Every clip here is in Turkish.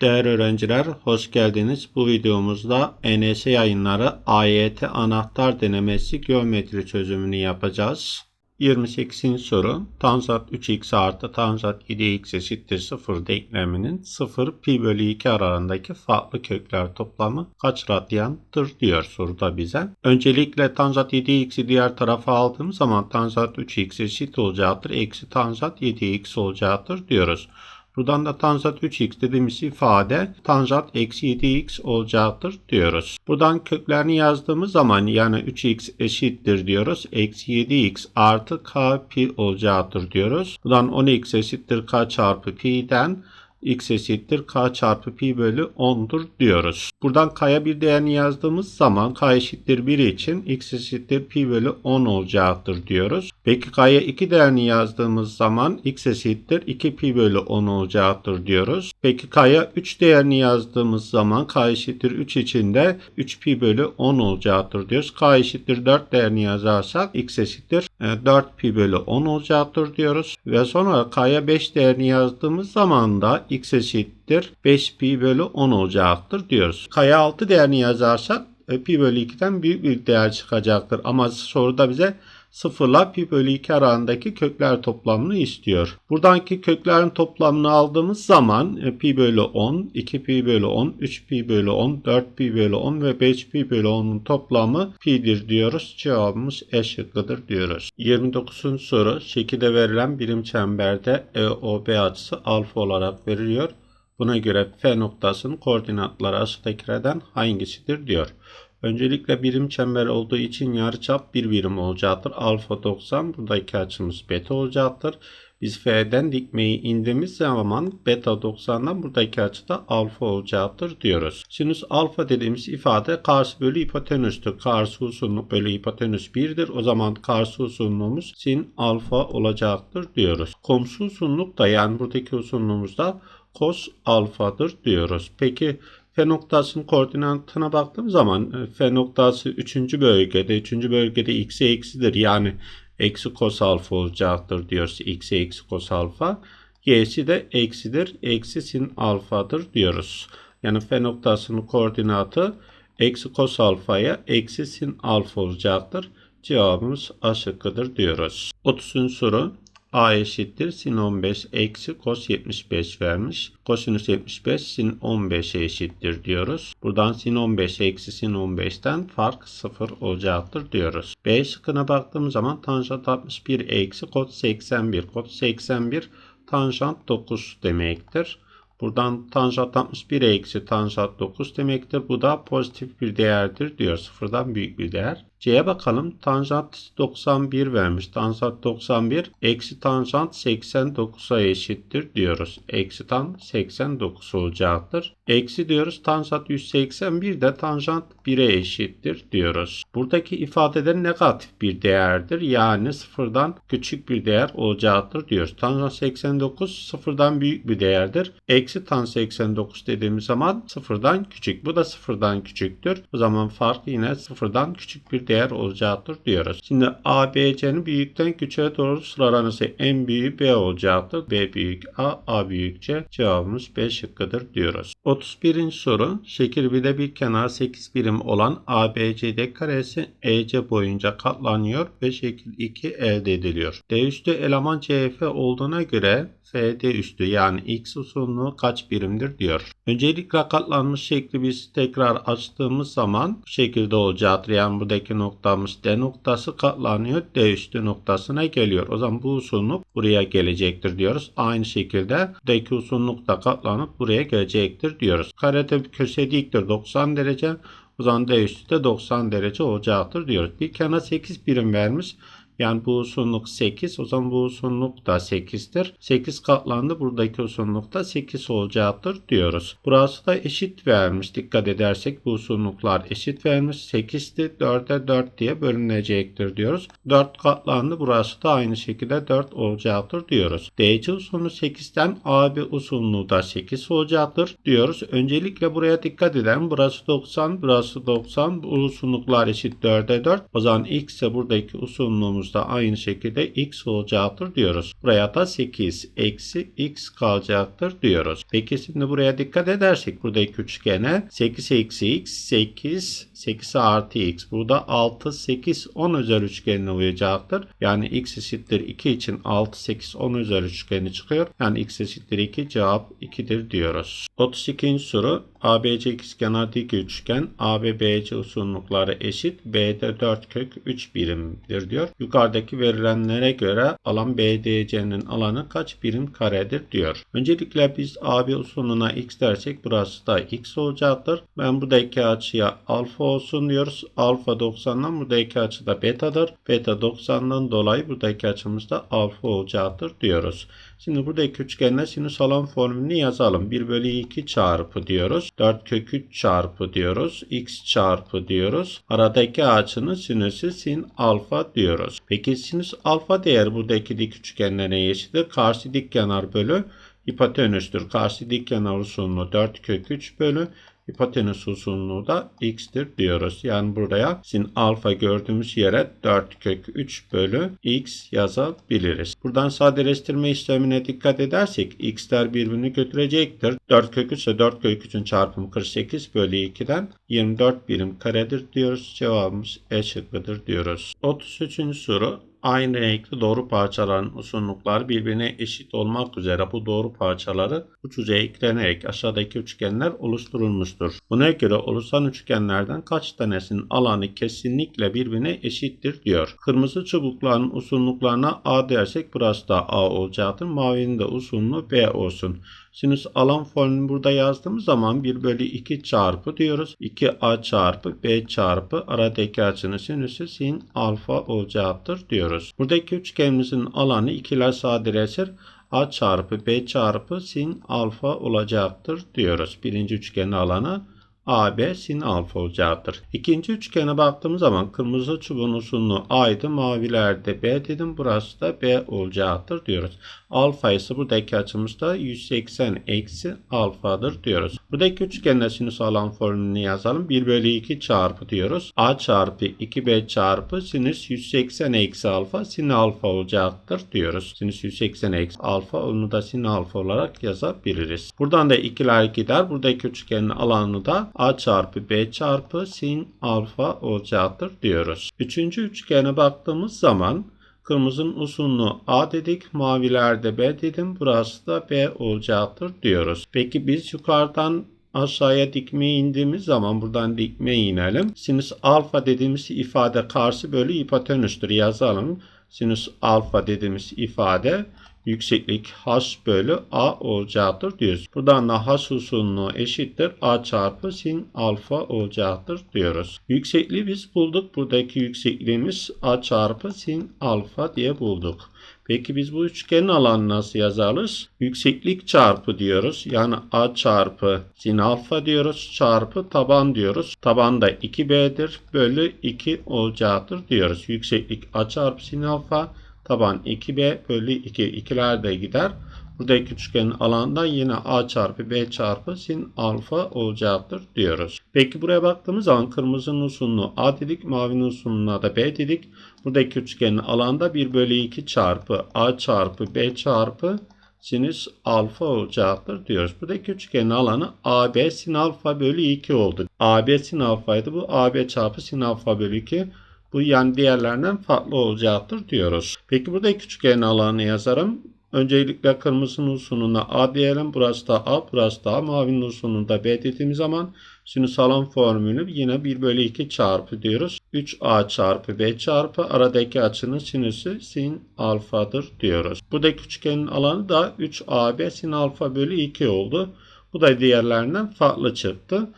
Değerli öğrenciler, hoş geldiniz. Bu videomuzda ENS yayınları AYT anahtar denemesi geometri çözümünü yapacağız. 28. soru. Tanjant 3x artı tanjant 7x eşittir 0 denkleminin 0 pi bölü 2 aralığındaki farklı kökler toplamı kaç radyandır diyor soruda bize. Öncelikle tanjant 7x'i diğer tarafa aldığım zaman tanjant 3x eşit olacaktır. Eksi tanjant 7x olacaktır diyoruz. Buradan da tanjant 3x dediğimiz ifade tanjant eksi 7x olacaktır diyoruz. Buradan köklerini yazdığımız zaman yani 3x eşittir diyoruz. Eksi 7x artı k pi olacaktır diyoruz. Buradan 10x eşittir k çarpı pi'den x eşittir k çarpı pi bölü 10'dur diyoruz. Buradan k'ya bir değerini yazdığımız zaman k eşittir 1 için x eşittir pi bölü 10 olacaktır diyoruz. Peki k'ya 2 değerini yazdığımız zaman x eşittir 2 pi bölü 10 olacaktır diyoruz. Peki k'ya 3 değerini yazdığımız zaman k eşittir 3 için de 3 pi bölü 10 olacaktır diyoruz. k eşittir 4 değerini yazarsak x eşittir 4 pi bölü 10 olacaktır diyoruz. Ve sonra k'ya 5 değerini yazdığımız zaman da x eşittir 5 pi bölü 10 olacaktır diyoruz. K'ya 6 değerini yazarsak e, pi bölü 2'den büyük bir değer çıkacaktır. Ama soruda bize 0 ile pi bölü 2 arasındaki kökler toplamını istiyor. Buradaki köklerin toplamını aldığımız zaman e, pi bölü 10, 2 pi bölü 10, 3 pi bölü 10, 4 pi bölü 10 ve 5 pi bölü 10'un toplamı pi'dir diyoruz. Cevabımız E şıkkıdır diyoruz. 29. soru şekilde verilen birim çemberde EOB açısı alfa olarak veriliyor. Buna göre F noktasının koordinatları aşağıdakilerden hangisidir diyor. Öncelikle birim çember olduğu için yarıçap bir birim olacaktır. Alfa 90 buradaki açımız beta olacaktır. Biz F'den dikmeyi indiğimiz zaman beta 90'dan buradaki açı da alfa olacaktır diyoruz. Sinüs alfa dediğimiz ifade karşı bölü hipotenüstür. Karşı uzunluk bölü hipotenüs 1'dir. O zaman karşı uzunluğumuz sin alfa olacaktır diyoruz. Komşu uzunluk da yani buradaki uzunluğumuz da cos alfadır diyoruz. Peki F noktasının koordinatına baktığım zaman e, F noktası 3. bölgede 3. bölgede x'e eksidir. Yani eksi cos alfa olacaktır diyoruz. x'e eksi cos alfa. Y'si de eksidir. Eksi sin alfadır diyoruz. Yani F noktasının koordinatı eksi cos alfaya eksi sin alfa olacaktır. Cevabımız A şıkkıdır diyoruz. 30. soru. A eşittir sin 15 eksi cos 75 vermiş. Kosinüs 75 sin 15'e eşittir diyoruz. Buradan sin 15 eksi sin 15'ten fark 0 olacaktır diyoruz. B şıkkına baktığım zaman tanjant 61 eksi kod 81. Kod 81 tanjant 9 demektir. Buradan tanjant 61 eksi tanjant 9 demektir. Bu da pozitif bir değerdir diyor. Sıfırdan büyük bir değer. C'ye bakalım. Tanjant 91 vermiş. Tanjant 91 eksi tanjant 89'a eşittir diyoruz. Eksi tan 89 olacaktır. Eksi diyoruz. Tanjant 181 de tanjant 1'e eşittir diyoruz. Buradaki ifadede negatif bir değerdir. Yani sıfırdan küçük bir değer olacaktır diyoruz. Tanjant 89 sıfırdan büyük bir değerdir. Eksi tan 89 dediğimiz zaman sıfırdan küçük. Bu da sıfırdan küçüktür. O zaman fark yine sıfırdan küçük bir değer olacaktır diyoruz. Şimdi A, B, C'nin büyükten küçüğe doğru sıralanırsa en büyüğü B olacaktır. B büyük A, A büyük C. Cevabımız B şıkkıdır diyoruz. 31. soru. Şekil 1'de bir kenar 8 birim olan ABCD karesi EC boyunca katlanıyor ve şekil 2 elde ediliyor. D üstü eleman CF olduğuna göre FD üstü yani X uzunluğu kaç birimdir diyor. Öncelikle katlanmış şekli biz tekrar açtığımız zaman bu şekilde olacaktır. Yani buradaki noktamız D noktası katlanıyor. D üstü noktasına geliyor. O zaman bu uzunluk buraya gelecektir diyoruz. Aynı şekilde buradaki uzunluk da katlanıp buraya gelecektir diyoruz. Karede köşe diktir 90 derece. O zaman D üstü de 90 derece olacaktır diyoruz. Bir kenar 8 birim vermiş. Yani bu uzunluk 8. O zaman bu uzunluk da 8'tir. 8 katlandı. Buradaki uzunluk da 8 olacaktır diyoruz. Burası da eşit vermiş. Dikkat edersek bu uzunluklar eşit vermiş. 8'ti 4'e 4 diye bölünecektir diyoruz. 4 katlandı. Burası da aynı şekilde 4 olacaktır diyoruz. DC uzunluğu 8'den AB uzunluğu da 8 olacaktır diyoruz. Öncelikle buraya dikkat edelim. Burası 90, burası 90. Bu uzunluklar eşit 4'e 4. O zaman x ise buradaki uzunluğumuz da aynı şekilde x olacaktır diyoruz. Buraya da 8 eksi x kalacaktır diyoruz. Peki şimdi buraya dikkat edersek buradaki üçgene 8 eksi x 8 8 artı x. Burada 6 8 10 özel üçgenine uyacaktır. Yani x eşittir 2 için 6 8 10 özel üçgeni çıkıyor. Yani x eşittir 2 cevap 2'dir diyoruz. 32. soru ABC ikizkenar dik üçgen AB BC uzunlukları eşit. B'de 4 kök 3 birimdir diyor. Yukarıdaki verilenlere göre alan BDC'nin alanı kaç birim karedir diyor. Öncelikle biz AB uzunluğuna x dersek burası da x olacaktır. Ben buradaki açıya alfa olsun diyoruz. Alfa 90'dan buradaki açı da betadır. Beta 90'dan dolayı buradaki açımız da alfa olacaktır diyoruz. Şimdi buradaki üçgenle sinüs alan formülünü yazalım. 1 bölü 2 çarpı diyoruz. 4 kök 3 çarpı diyoruz. x çarpı diyoruz. Aradaki açının sinüsü sin alfa diyoruz. Peki sinüs alfa değer buradaki dik üçgenlere eşittir. Karşı dik kenar bölü hipotenüstür. Karşı dik kenar uzunluğu 4 kök 3 bölü hipotenüs uzunluğu da x'tir diyoruz. Yani buraya sin alfa gördüğümüz yere 4 kök 3 bölü x yazabiliriz. Buradan sadeleştirme işlemine dikkat edersek x'ler birbirini götürecektir. 4 kök 3 ise 4 kök 3'ün çarpımı 48 bölü 2'den 24 birim karedir diyoruz. Cevabımız E şıkkıdır diyoruz. 33. soru aynı renkli doğru parçaların uzunlukları birbirine eşit olmak üzere bu doğru parçaları uç uca eklenerek aşağıdaki üçgenler oluşturulmuştur. Buna göre oluşan üçgenlerden kaç tanesinin alanı kesinlikle birbirine eşittir diyor. Kırmızı çubukların uzunluklarına A dersek burası da A olacaktır. Mavinin de uzunluğu B olsun. Sinüs alan formülünü burada yazdığımız zaman 1 bölü 2 çarpı diyoruz. 2a çarpı b çarpı aradaki açının sinüsü sin alfa olacaktır diyoruz. Buradaki üçgenimizin alanı ikiler sadeleşir. a çarpı b çarpı sin alfa olacaktır diyoruz. Birinci üçgenin alanı AB sin alfa olacaktır. İkinci üçgene baktığımız zaman kırmızı çubuğun uzunluğu A'ydı. Mavilerde B dedim. Burası da B olacaktır diyoruz. Alfa ise buradaki açımız da 180 eksi alfadır diyoruz. Buradaki üçgende sinüs alan formülünü yazalım. 1 bölü 2 çarpı diyoruz. A çarpı 2B çarpı sinüs 180 eksi alfa sin alfa olacaktır diyoruz. Sinüs 180 eksi alfa onu da sin alfa olarak yazabiliriz. Buradan da ikiler gider. Buradaki üçgenin alanı da A çarpı B çarpı sin alfa olacaktır diyoruz. Üçüncü üçgene baktığımız zaman kırmızının uzunluğu A dedik. Mavilerde B dedim. Burası da B olacaktır diyoruz. Peki biz yukarıdan aşağıya dikmeye indiğimiz zaman buradan dikmeye inelim. Sinüs alfa dediğimiz ifade karşı bölü hipotenüstür yazalım. Sinüs alfa dediğimiz ifade yükseklik h bölü a olacaktır diyoruz. Buradan da h uzunluğu eşittir a çarpı sin alfa olacaktır diyoruz. Yüksekliği biz bulduk. Buradaki yüksekliğimiz a çarpı sin alfa diye bulduk. Peki biz bu üçgenin alanını nasıl yazarız? Yükseklik çarpı diyoruz. Yani a çarpı sin alfa diyoruz. Çarpı taban diyoruz. Taban da 2b'dir. Bölü 2 olacaktır diyoruz. Yükseklik a çarpı sin alfa. Taban 2b bölü 2. İkiler de gider. Buradaki üçgenin alanında yine a çarpı b çarpı sin alfa olacaktır diyoruz. Peki buraya baktığımız zaman kırmızının uzunluğu a dedik. Mavinin uzunluğuna da b dedik. Buradaki üçgenin alanda 1 bölü 2 çarpı a çarpı b çarpı sinüs alfa olacaktır diyoruz. Buradaki üçgenin alanı AB sin alfa bölü 2 oldu. AB sin alfaydı. Bu AB çarpı sin alfa bölü 2. Bu yani diğerlerinden farklı olacaktır diyoruz. Peki burada iki üçgenin alanını yazarım. Öncelikle kırmızının uzunluğuna A diyelim. Burası da A, burası da A. Mavinin uzunluğunda B dediğimiz zaman sinüs alan formülü yine 1 bölü 2 çarpı diyoruz. 3A çarpı B çarpı aradaki açının sinüsü sin alfadır diyoruz. Buradaki üçgenin alanı da 3AB sin alfa bölü 2 oldu. Bu da diğerlerinden farklı çıktı.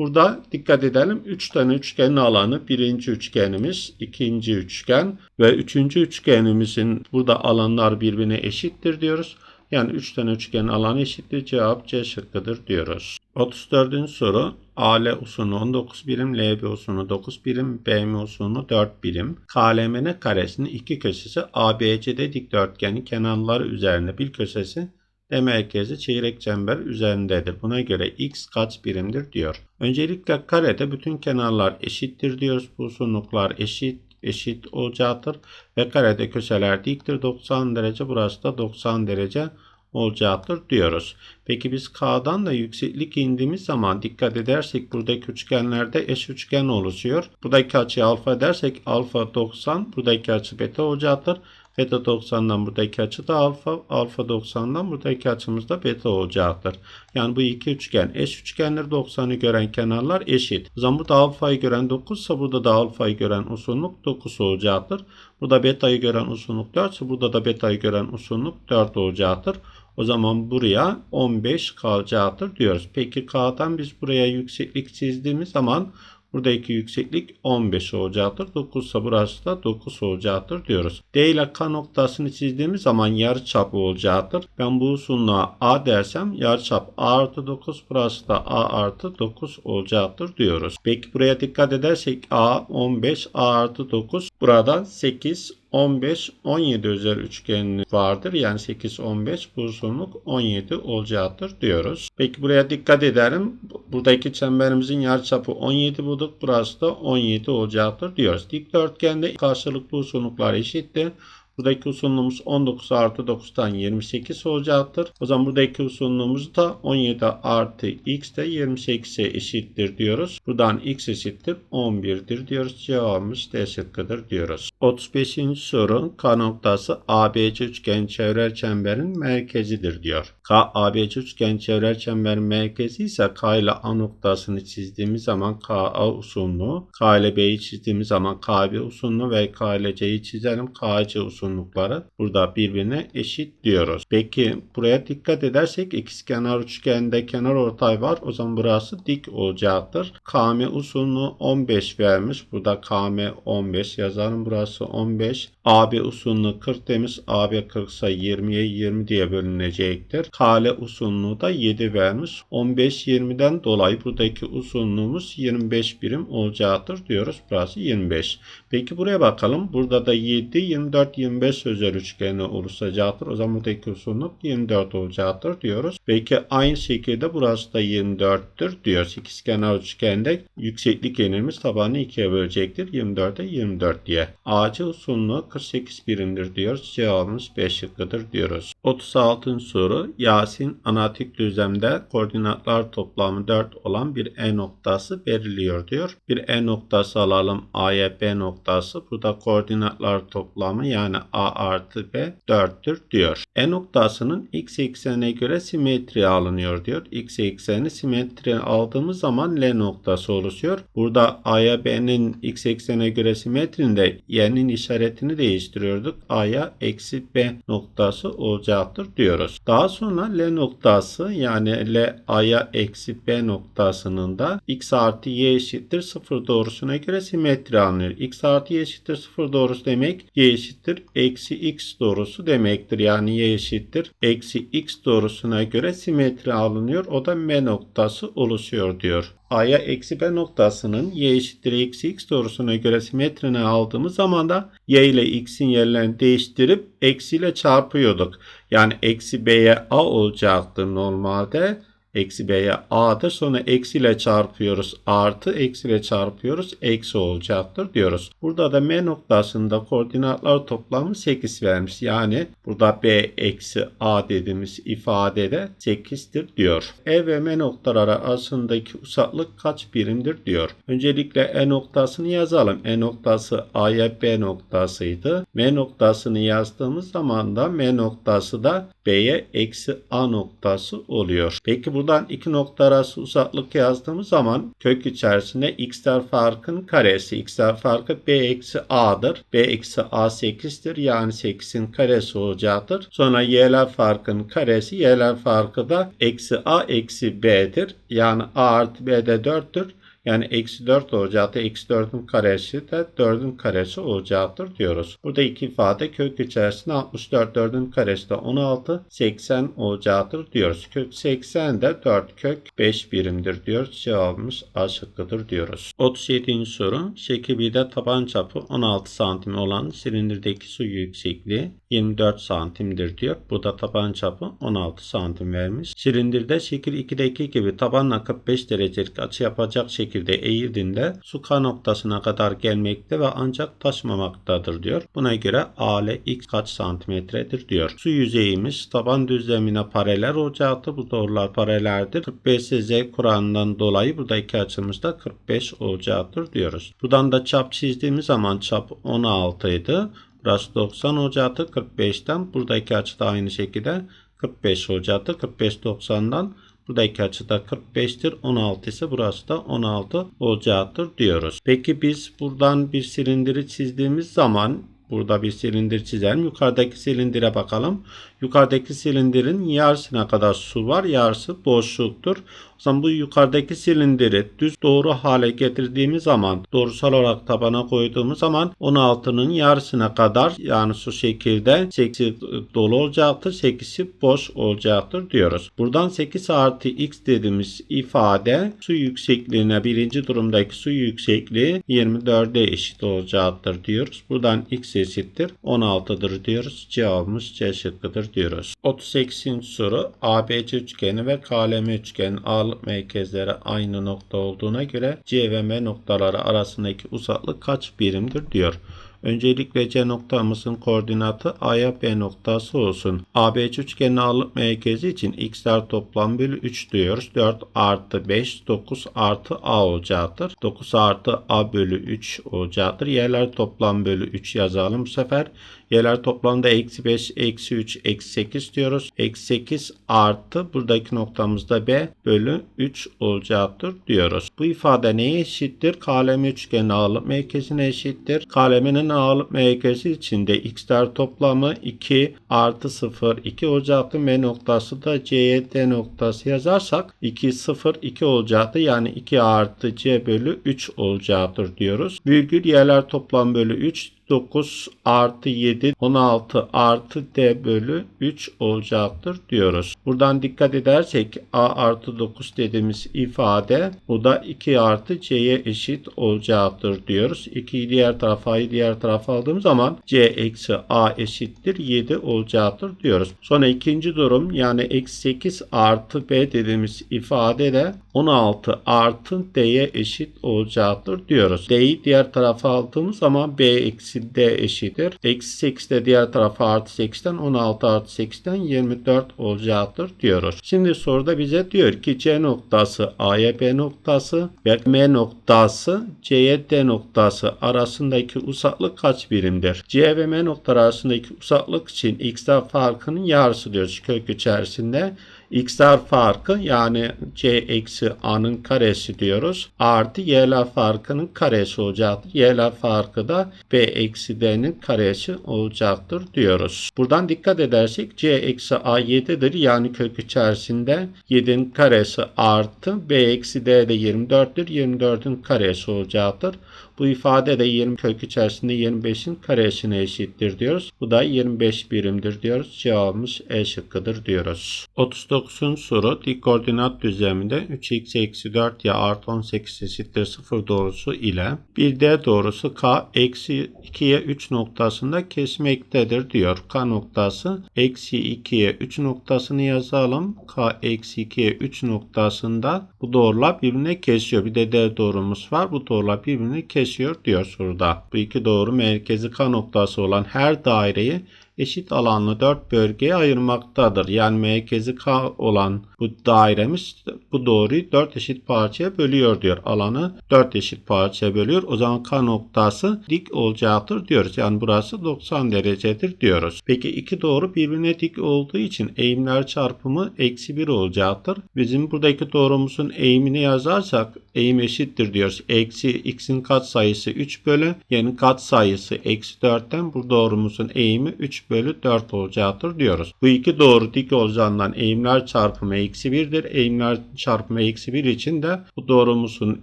Burada dikkat edelim 3 tane üçgenin alanı birinci üçgenimiz, ikinci üçgen ve üçüncü üçgenimizin burada alanlar birbirine eşittir diyoruz. Yani 3 tane üçgenin alanı eşittir. Cevap C şıkkıdır diyoruz. 34. soru. AL uzunluğu 19 birim, LB uzunluğu 9 birim, BM uzunluğu 4 birim. KLMN karesinin iki köşesi ABCD dikdörtgenin kenarları üzerinde bir köşesi de merkezi çeyrek çember üzerindedir. Buna göre x kaç birimdir diyor. Öncelikle karede bütün kenarlar eşittir diyoruz. Bu uzunluklar eşit eşit olacaktır. Ve karede köşeler diktir 90 derece. Burası da 90 derece olacaktır diyoruz. Peki biz K'dan da yükseklik indiğimiz zaman dikkat edersek buradaki üçgenlerde eş üçgen oluşuyor. Buradaki açıyı alfa dersek alfa 90 buradaki açı beta olacaktır. Beta 90'dan buradaki açı da alfa, alfa 90'dan buradaki açımız da beta olacaktır. Yani bu iki üçgen eş üçgenler 90'ı gören kenarlar eşit. O zaman burada alfayı gören 9 ise burada da alfayı gören uzunluk 9 olacaktır. Burada beta'yı gören uzunluk 4 ise burada da beta'yı gören uzunluk 4 olacaktır. O zaman buraya 15 kalacaktır diyoruz. Peki K'dan biz buraya yükseklik çizdiğimiz zaman buradaki yükseklik 15 olacaktır. 9 ise burası da 9 olacaktır diyoruz. D ile K noktasını çizdiğimiz zaman yarıçapı olacaktır. Ben bu uzunluğa A dersem yarıçap A artı 9 burası da A artı 9 olacaktır diyoruz. Peki buraya dikkat edersek A 15 A artı 9 burada 8 15, 17 özel üçgeni vardır. Yani 8, 15 bu uzunluk 17 olacaktır diyoruz. Peki buraya dikkat edelim. Buradaki çemberimizin yarıçapı 17 bulduk. Burası da 17 olacaktır diyoruz. Dikdörtgende karşılıklı uzunluklar eşittir. Buradaki uzunluğumuz 19 artı 9'tan 28 olacaktır. O zaman buradaki uzunluğumuz da 17 artı x de 28'e eşittir diyoruz. Buradan x eşittir 11'dir diyoruz. Cevabımız D şıkkıdır diyoruz. 35. soru K noktası ABC üçgen çevrer çemberin merkezidir diyor. K ABC üçgen çevrer çemberin merkezi ise K ile A noktasını çizdiğimiz zaman KA uzunluğu, K ile B'yi çizdiğimiz zaman KB uzunluğu ve K ile C'yi çizelim. KC uzunluğu uzunlukları burada birbirine eşit diyoruz. Peki buraya dikkat edersek ikizkenar üçgende kenar ortay var. O zaman burası dik olacaktır. KM uzunluğu 15 vermiş. Burada KM 15 yazalım. Burası 15. AB uzunluğu 40 demiş. AB 40 ise 20'ye 20 diye bölünecektir. KL uzunluğu da 7 vermiş. 15 20'den dolayı buradaki uzunluğumuz 25 birim olacaktır diyoruz. Burası 25. Peki buraya bakalım. Burada da 7, 24, 25 özel üçgeni oluşacaktır. O zaman buradaki uzunluk 24 olacaktır diyoruz. Peki aynı şekilde burası da 24'tür diyoruz. İkizkenar üçgende yükseklik enimiz tabanı 2'ye bölecektir. 24'e 24 diye. AC uzunluğu 48 birimdir diyoruz. Cevabımız 5 şıkkıdır diyoruz. 36. soru Yasin analitik düzlemde koordinatlar toplamı 4 olan bir E noktası veriliyor diyor. Bir E noktası alalım. A'ya B noktası. Burada koordinatlar toplamı yani A artı B 4'tür diyor. E noktasının x eksenine göre simetri alınıyor diyor. X ekseni simetri aldığımız zaman L noktası oluşuyor. Burada A'ya B'nin x eksenine göre simetrinde y'nin işaretini değiştiriyorduk. A'ya eksi B noktası olacaktır diyoruz. Daha sonra L noktası yani L A'ya eksi B noktasının da x artı y eşittir 0 doğrusuna göre simetri alınıyor. x artı y eşittir 0 doğrusu demek y eşittir eksi x doğrusu demektir. Yani y eşittir eksi x doğrusuna göre simetri alınıyor. O da M noktası oluşuyor diyor. A'ya eksi B noktasının y eşittir eksi x doğrusuna göre simetrini aldığımız zaman da y ile x'in yerlerini değiştirip eksi ile çarpıyorduk. Yani eksi b'ye a olacaktı normalde. Eksi b'ye a'dır. Sonra eksi ile çarpıyoruz. Artı eksi ile çarpıyoruz. Eksi olacaktır diyoruz. Burada da m noktasında koordinatlar toplamı 8 vermiş. Yani burada b eksi a dediğimiz ifadede 8'tir diyor. E ve m noktaları arasındaki uzaklık kaç birimdir diyor. Öncelikle e noktasını yazalım. E noktası a'ya b noktasıydı. M noktasını yazdığımız zaman da m noktası da b'ye eksi a noktası oluyor. Peki bu buradan iki nokta arası uzaklık yazdığımız zaman kök içerisinde x'ler farkın karesi. x'ler farkı b eksi a'dır. b eksi a 8'tir. Yani 8'in karesi olacaktır. Sonra y'ler farkın karesi. y'ler farkı da eksi a eksi b'dir. Yani a artı b de 4'tür. Yani eksi 4 olacaktır. Eksi 4'ün karesi de 4'ün karesi olacaktır diyoruz. Burada iki ifade kök içerisinde 64 4'ün karesi de 16 80 olacaktır diyoruz. Kök 80 de 4 kök 5 birimdir diyoruz. Cevabımız A şıkkıdır diyoruz. 37. soru. Şekil 1'de taban çapı 16 santim olan silindirdeki su yüksekliği 24 santimdir diyor. Burada taban çapı 16 santim vermiş. Silindirde şekil 2'deki gibi tabanla 45 derecelik açı yapacak şekilde eğildiğinde su K noktasına kadar gelmekte ve ancak taşmamaktadır diyor. Buna göre A ile X kaç santimetredir diyor. Su yüzeyimiz taban düzlemine paralel olacaktır. Bu doğrular paraleldir. 45 Z kuranından dolayı buradaki açımız da 45 olacaktır diyoruz. Buradan da çap çizdiğimiz zaman çap 16 idi. Burası 90 olacaktı 45'ten. Buradaki açı da aynı şekilde 45 olacaktı. 45 90'dan Buradaki açı da 45'tir. 16 ise burası da 16 olacaktır diyoruz. Peki biz buradan bir silindiri çizdiğimiz zaman burada bir silindir çizelim. Yukarıdaki silindire bakalım. Yukarıdaki silindirin yarısına kadar su var. Yarısı boşluktur. Zaman bu yukarıdaki silindiri düz doğru hale getirdiğimiz zaman doğrusal olarak tabana koyduğumuz zaman 16'nın yarısına kadar yani su şekilde 8'i dolu olacaktır. 8'i boş olacaktır diyoruz. Buradan 8 artı x dediğimiz ifade su yüksekliğine birinci durumdaki su yüksekliği 24'e eşit olacaktır diyoruz. Buradan x eşittir 16'dır diyoruz. Cevabımız C şıkkıdır diyoruz. 38. soru ABC üçgeni ve KLM üçgeni ağırlık merkezleri aynı nokta olduğuna göre C ve M noktaları arasındaki uzaklık kaç birimdir diyor. Öncelikle C noktamızın koordinatı A'ya B noktası olsun. ABC üçgenin ağırlık merkezi için x'ler toplam bölü 3 diyoruz. 4 artı 5 9 artı A olacaktır. 9 artı A bölü 3 olacaktır. Y'ler toplam bölü 3 yazalım bu sefer. Y'ler toplamda eksi 5, eksi 3, eksi 8 diyoruz. Eksi 8 artı buradaki noktamızda B bölü 3 olacaktır diyoruz. Bu ifade neye eşittir? KLM üçgenin ağırlık merkezine eşittir. KLM'nin ağırlık merkezi içinde x'ler toplamı 2 artı 0 2 olacaktı. M noktası da C'ye noktası yazarsak 2 0 2 olacaktı. Yani 2 artı C bölü 3 olacaktır diyoruz. Virgül yerler toplam bölü 3 9 artı 7 16 artı d bölü 3 olacaktır diyoruz. Buradan dikkat edersek a artı 9 dediğimiz ifade bu da 2 artı c'ye eşit olacaktır diyoruz. 2'yi diğer tarafa a'yı diğer tarafa aldığım zaman c eksi a eşittir 7 olacaktır diyoruz. Sonra ikinci durum yani eksi 8 artı b dediğimiz ifade de 16 artı d'ye eşit olacaktır diyoruz. d'yi diğer tarafa aldığımız zaman b eksi d eşittir. Eksi 8 de diğer tarafa artı 8'den 16 artı 8'den 24 olacaktır diyoruz. Şimdi soruda bize diyor ki C noktası A'ya B noktası ve M noktası C'ye D noktası arasındaki uzaklık kaç birimdir? C ve M noktaları arasındaki uzaklık için x'ler farkının yarısı diyoruz kök içerisinde x'ler farkı yani c eksi a'nın karesi diyoruz. Artı y'ler farkının karesi olacaktır. y'ler farkı da b eksi d'nin karesi olacaktır diyoruz. Buradan dikkat edersek c eksi a 7'dir. Yani kök içerisinde 7'nin karesi artı b eksi d de 24'tür. 24'ün karesi olacaktır. Bu ifade de 20 kök içerisinde 25'in karesine eşittir diyoruz. Bu da 25 birimdir diyoruz. Cevabımız E şıkkıdır diyoruz. 39. soru dik koordinat düzleminde 3x eksi 4 y artı 18 eşittir 0 doğrusu ile bir D doğrusu K eksi 2'ye 3 noktasında kesmektedir diyor. K noktası eksi 2'ye 3 noktasını yazalım. K eksi 2'ye 3 noktasında bu doğrular birbirine kesiyor. Bir de D doğrumuz var. Bu doğrular birbirine kesiyor diyor soruda. Bu iki doğru merkezi K noktası olan her daireyi eşit alanlı 4 bölgeye ayırmaktadır. Yani merkezi K olan bu dairemiz bu doğruyu 4 eşit parçaya bölüyor diyor. Alanı 4 eşit parçaya bölüyor. O zaman K noktası dik olacaktır diyoruz. Yani burası 90 derecedir diyoruz. Peki iki doğru birbirine dik olduğu için eğimler çarpımı eksi 1 olacaktır. Bizim buradaki doğrumuzun eğimini yazarsak eğim eşittir diyoruz. Eksi x'in katsayısı 3 bölü yani katsayısı eksi 4'ten bu doğrumuzun eğimi 3 bölü 4 olacaktır diyoruz. Bu iki doğru dik olacağından eğimler çarpımı eksi 1'dir. Eğimler çarpımı eksi 1 için de bu doğrumuzun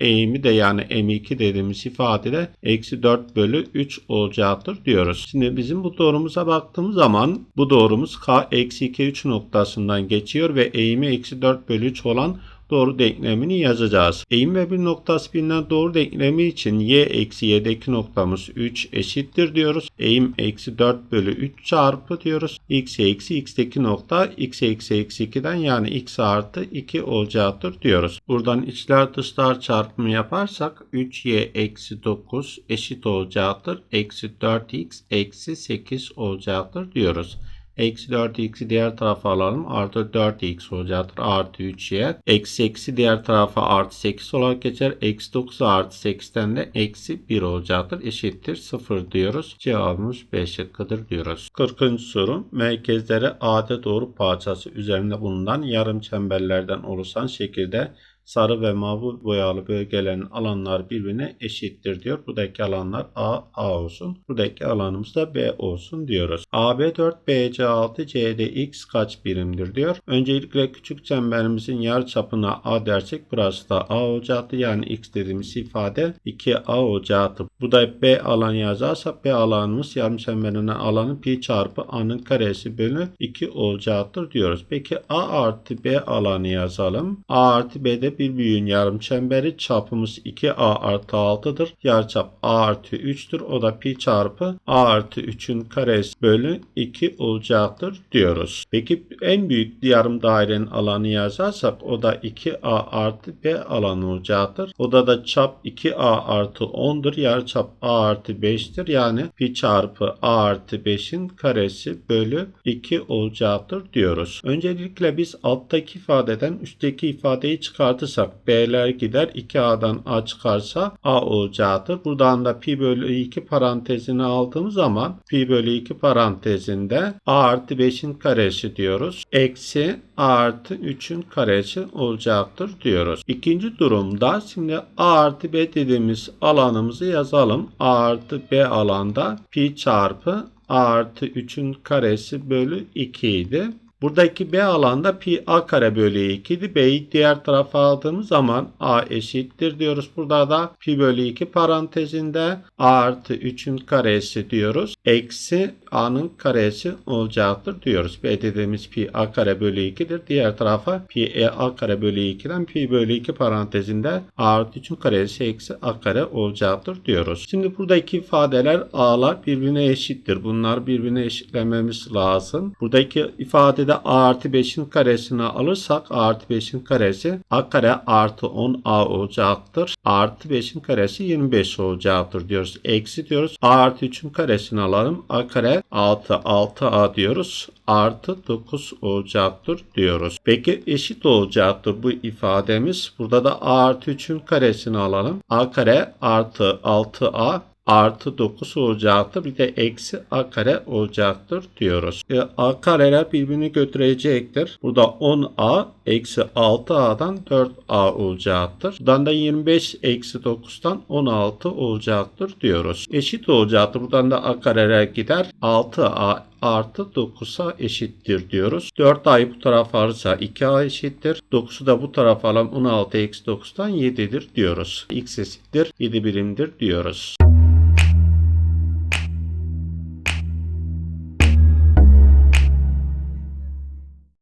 eğimi de yani m2 dediğimiz ifadede eksi 4 bölü 3 olacaktır diyoruz. Şimdi bizim bu doğrumuza baktığımız zaman bu doğrumuz k eksi 2 3 noktasından geçiyor ve eğimi eksi 4 bölü 3 olan doğru denklemini yazacağız. Eğim ve bir noktası bilinen doğru denklemi için y eksi y'deki noktamız 3 eşittir diyoruz. Eğim eksi 4 bölü 3 çarpı diyoruz. x eksi x'teki nokta x eksi eksi 2'den yani x artı 2 olacaktır diyoruz. Buradan içler dışlar çarpımı yaparsak 3y eksi 9 eşit olacaktır. Eksi 4x eksi 8 olacaktır diyoruz. Eksi 4x'i diğer tarafa alalım. Artı 4x olacaktır. Artı 3y. Eksi eksi diğer tarafa artı 8 olarak geçer. Eksi 9 artı 8'ten de eksi 1 olacaktır. Eşittir 0 diyoruz. Cevabımız B şıkkıdır diyoruz. 40. soru. Merkezleri AD doğru parçası üzerinde bulunan yarım çemberlerden oluşan şekilde sarı ve mavi boyalı bölgelerin alanlar birbirine eşittir diyor. Buradaki alanlar A, A olsun. Buradaki alanımız da B olsun diyoruz. AB 4, BC 6, CD X kaç birimdir diyor. Öncelikle küçük çemberimizin yer çapına A dersek burası da A olacaktı. Yani X dediğimiz ifade 2A olacaktı. Burada B alan yazarsak B alanımız yarım çemberinin alanı pi çarpı A'nın karesi bölü 2 olacaktır diyoruz. Peki A artı B alanı yazalım. A artı B'de bir büyüğün yarım çemberi çapımız 2a artı 6'dır. Yarıçap a artı 3'tür. O da pi çarpı a artı 3'ün karesi bölü 2 olacaktır diyoruz. Peki en büyük yarım dairenin alanı yazarsak o da 2a artı b alanı olacaktır. O da da çap 2a artı 10'dur. Yarıçap a artı 5'tir. Yani pi çarpı a artı 5'in karesi bölü 2 olacaktır diyoruz. Öncelikle biz alttaki ifadeden üstteki ifadeyi çıkartırsak B'ler gider 2A'dan A çıkarsa A olacaktır. Buradan da pi bölü 2 parantezini aldığımız zaman pi bölü 2 parantezinde A artı 5'in karesi diyoruz. Eksi A artı 3'ün karesi olacaktır diyoruz. İkinci durumda şimdi A artı B dediğimiz alanımızı yazalım. A artı B alanda pi çarpı A artı 3'ün karesi bölü 2 idi. Buradaki B alanda pi a kare bölü 2 idi. B'yi diğer tarafa aldığımız zaman a eşittir diyoruz. Burada da pi bölü 2 parantezinde a artı 3'ün karesi diyoruz. Eksi a'nın karesi olacaktır diyoruz. B dediğimiz pi a kare bölü 2'dir. Diğer tarafa pi e a kare bölü 2'den pi bölü 2 parantezinde a artı 3'ün karesi eksi a kare olacaktır diyoruz. Şimdi buradaki ifadeler a'lar birbirine eşittir. Bunlar birbirine eşitlememiz lazım. Buradaki ifadede a artı 5'in karesini alırsak a artı 5'in karesi a kare artı 10a olacaktır. A artı 5'in karesi 25 olacaktır diyoruz. Eksi diyoruz. a artı 3'ün karesini alalım. a kare 6 6a diyoruz. Artı 9 olacaktır diyoruz. Peki eşit olacaktır bu ifademiz. Burada da a artı 3'ün karesini alalım. a kare artı 6a artı 9 olacaktır. Bir de eksi a kare olacaktır diyoruz. E, a kareler birbirini götürecektir. Burada 10a eksi 6a'dan 4a olacaktır. Buradan da 25 eksi 9'dan 16 olacaktır diyoruz. Eşit olacaktır. Buradan da a kareler gider. 6a artı 9'a eşittir diyoruz. 4a'yı bu tarafa alırsa 2a eşittir. 9'u da bu tarafa alalım 16 eksi 9'dan 7'dir diyoruz. x eşittir 7 birimdir diyoruz.